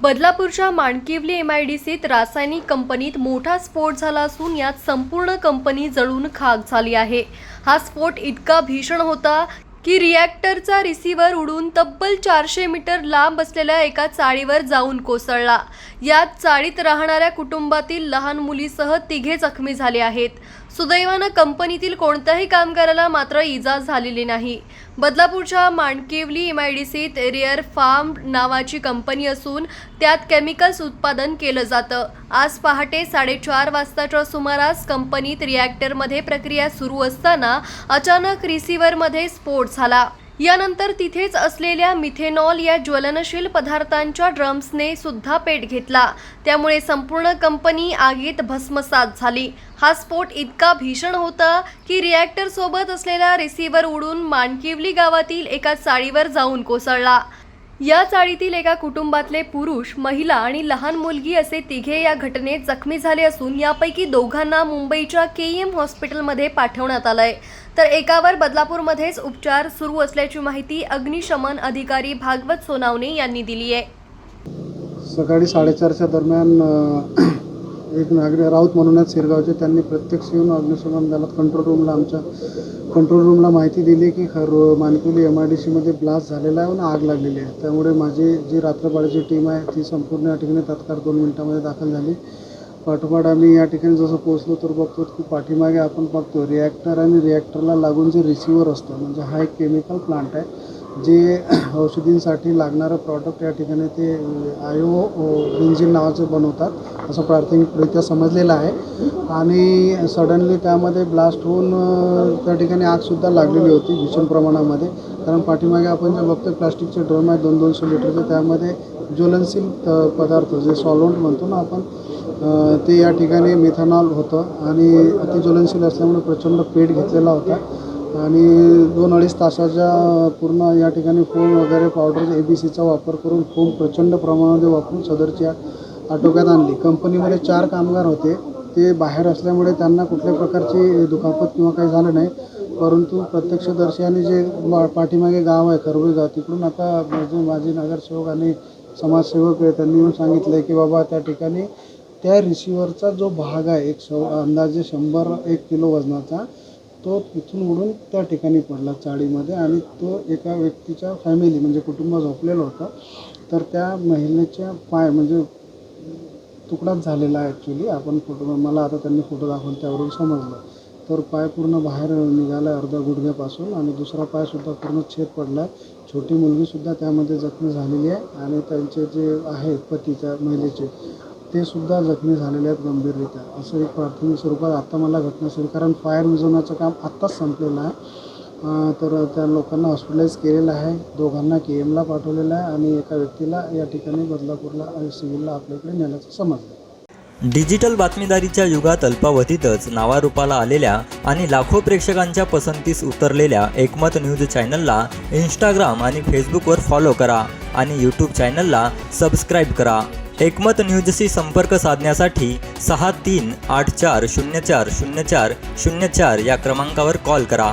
बदलापूरच्या Mankivali M I D सीत रासायनिक कंपनीत मोठा स्फोट झाला असून यात संपूर्ण कंपनी जळून खाक झाली आहे. हा स्फोट इतका भीषण होता की रिॲक्टरचा रिसिव्हर उडून तब्बल चारशे मीटर लांब असलेल्या एका चाळीवर जाऊन कोसळला. यात चाळीत राहणाऱ्या कुटुंबातील लहान मुलीसह तिघे जखमी झाले आहेत. सुदैवानं कंपनीतील कोणत्याही कामगाराला मात्र इजा झालेली नाही. बदलापूरच्या मांडकेवली एम आय डी सीत फार्म नावाची कंपनी असून त्यात केमिकल्स उत्पादन केलं जातं. आज पहाटे साडेचार वाजताच्या सुमारास कंपनीत रिॲक्टरमध्ये प्रक्रिया सुरू असताना अचानक रिसिव्हरमध्ये स्फोट झाला. यानंतर तिथेच असलेल्या मिथेनॉल या ज्वलनशील पदार्थांच्या ड्रम्सने सुद्धा पेट घेतला. त्यामुळे संपूर्ण कंपनी आगीत भस्मसात झाली. हा स्फोट इतका भीषण होता की रिॲक्टरसोबत असलेला रिसिव्हर उडून माणकिवली गावातील एका चाळीवर जाऊन कोसळला. या चाळीतील एका कुटुंबातले पुरुष महिला आणि लहान मुलगी असे तिघे या घटनेत जखमी झाले असून यापैकी दोघांना मुंबईच्या के एम हॉस्पिटलमध्ये पाठवण्यात आलंय. तर एकावर बदलापूरमध्येच उपचार सुरू असल्याची माहिती अग्निशमन अधिकारी भागवत सोनावणे यांनी दिली आहे सकाळी साडेचारच्या दरम्यान एक नागरिक राऊत म्हणून आहेत शिरगावचे त्यांनी प्रत्यक्ष येऊन अग्निशमन दलात कंट्रोल रूमला आमच्या कंट्रोल रूमला माहिती दिली की खर मानकुली एम आय डी सीमध्ये ब्लास्ट झालेला आहे आणि आग लागलेली आहे. त्यामुळे माझी जी रात्रपाळीची टीम आहे ती संपूर्ण या ठिकाणी तात्काळ दोन मिनिटामध्ये दाखल झाली. पाठोपाठ आम्ही या ठिकाणी जसं पोहोचलो तर बघतो की पाठीमागे आपण बघतो रिॲक्टर आणि रिॲक्टरला लागून जे रिसिव्हर असतं म्हणजे हा एक केमिकल प्लांट आहे जे औषधींसाठी लागणारं प्रॉडक्ट या ठिकाणी ते आयो इंजिन नावाचं बनवतात. असं प्राथमिकरित्या समजलेलं आहे. आणि सडनली त्यामध्ये ब्लास्ट होऊन त्या ठिकाणी आगसुद्धा लागलेली होती भीषण प्रमाणामध्ये. कारण पाठीमागे आपण जे बघतो प्लास्टिकचे ड्रम आहे दोन दोनशे लिटरचे त्यामध्ये ज्वलनशील पदार्थ जे सॉल्वंट म्हणतो ना आपण ते या ठिकाणी मिथेनॉल होतं. आणि अति ज्वलनशील असल्यामुळे प्रचंड पेट घेतलेला होता. आणि दोन अडीच तासाच्या पूर्ण या ठिकाणी फोम वगैरे पावडर ए बी सीचा वापर करून फोम प्रचंड प्रमाणामध्ये वापरून सदरची आग आटोक्यात आणली. कंपनीमध्ये चार कामगार होते. ते बाहेर असल्यामुळे त्यांना कुठल्या प्रकारची दुखापत किंवा काही झालं नाही. परंतु प्रत्यक्षदर्शी जे मा- पाठीमागे गाव आहे करवे गाव तिकडून आता माझे माजी नगरसेवक आणि समाजसेवक आहे त्यांनी येऊन सांगितलं आहे की बाबा त्या ठिकाणी त्या रिसिव्हरचा जो भाग आहे एक सव अंदाजे शंभर एक किलो वजनाचा तो तिथून उडून त्या ठिकाणी पडला चाळीमध्ये आणि तो एका व्यक्तीच्या फॅमिली म्हणजे कुटुंब झोपलेलं होतं. तर त्या महिलेच्या पाय म्हणजे तुकडाच झालेला आहे ॲक्च्युली आपण फोटो मला आता त्यांनी फोटो दाखवून त्यावरून समजलं. तर पाय पूर्ण बाहेर निघाला आहे अर्धा गुडघ्यापासून आणि दुसरा पायसुद्धा पूर्ण छेद पडला आहे छोटी मुलगीसुद्धा त्यामध्ये जखमी झालेली आहे आणि त्यांचे जे आहेत पती त्या महिलेचे ते सुद्धा जखमी झालेले आहेत गंभीररित्या. असं एक प्राथमिक स्वरूपात आत्ता मला घटनास्थळी कारण फायर विझवण्याचं काम आत्ताच संपलेलं आहे. तर त्या लोकांना हॉस्पिटलाइज केलेलं आहे. दोघांना के एमला पाठवलेलं आहे आणि एका व्यक्तीला या ठिकाणी बदलापूरला अं, सिव्हिलला आपल्याकडे नेण्याचं समजलं. डिजिटल बातमीदारीच्या युगात अल्पावधीतच नावारूपाला आलेल्या आणि लाखो प्रेक्षकांच्या पसंतीस उतरलेल्या एकमत न्यूज चॅनलला इंस्टाग्राम आणि फेसबुकवर फॉलो करा आणि यूट्यूब चॅनलला सबस्क्राईब करा. एकमत न्यूजशी संपर्क साधण्यासाठी सहा तीन आठ चार शून्य चार शून्य चार शून्य चार या क्रमांकावर कॉल करा.